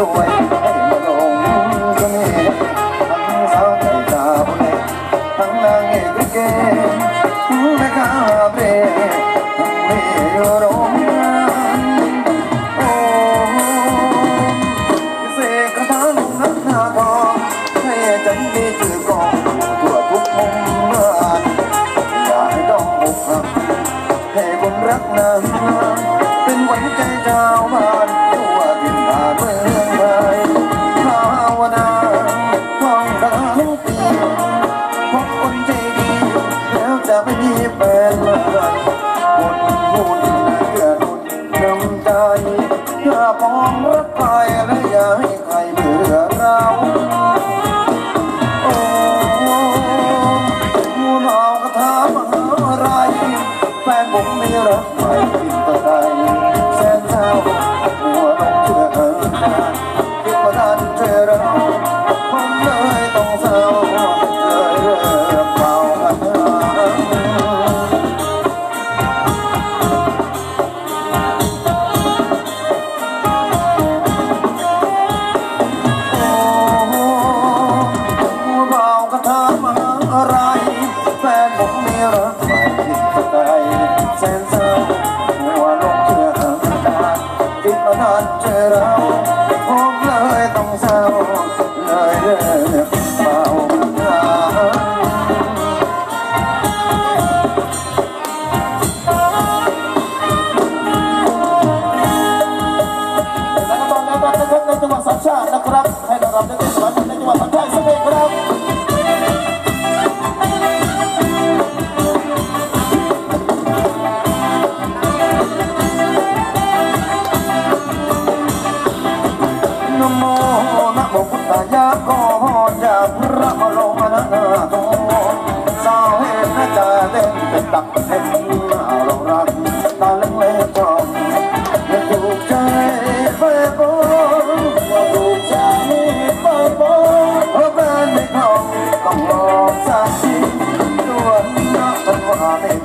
the way. เพื่อปองรักใครและอย่าให้ใครเบื่อเรา โอ้ผู้น้องก็ถามหาอะไร แฟนผมมีรักใหม่ ever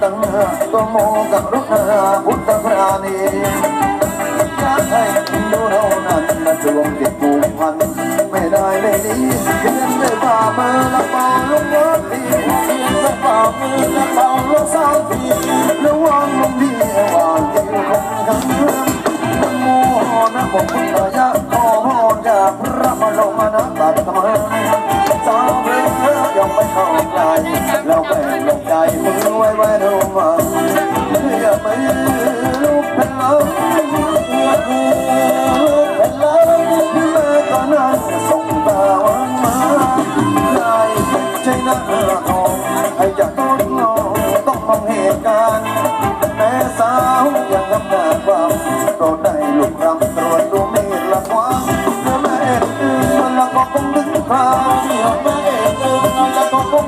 ตังตโมกับรุณาพุทธปราณีอยากให้ดูเรานั้นมาจวงติดผูกพัน ไม่ได้เลยนี้เพียงได้ฝ่ามือและเป่าลูกรถทีเพียงได้ฝ่ามือและเป่าลูกสาวทีระวังลงที่วางที่คงกันนโมนะโมพุทธาใกล้แล้วแบ่งลงใจมือไว้ไว้ระวังเพื่อไม่ลูกเป็นเรา ส่งตาวันมาใครใจหน้าทองให้จะต้องลองต้องมองเหตุการณ์แม่สาวยังทำหน้าความโปรดได้ลูกรำตรวจดูมีละความเมื่อแม่เอ็นแล้วก็คงดึงคราวเมื่อแม่เอ็นแล้วก็คง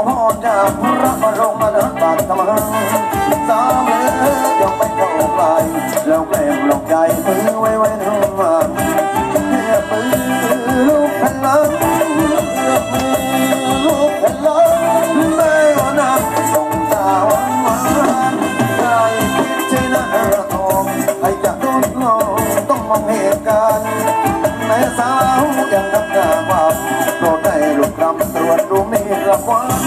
ขอพรจากพระบรมนาถธรรมสามเลืยังไม่เข้าใกล้แล้วแกล้งหลอกใจมือไว้ไว้ในห้องว่างเทียบมือลูกแผ่นหลังเทียบมือลูกแผ่นหลังแม่ก็นักสงตาหวานวานใจคิดใจน้าทองให้จะโดนลงต้องมองเหตุการณ์แม่สาวยังทำหน้าความโปรดได้ลูกคำตรวจดูมีระควา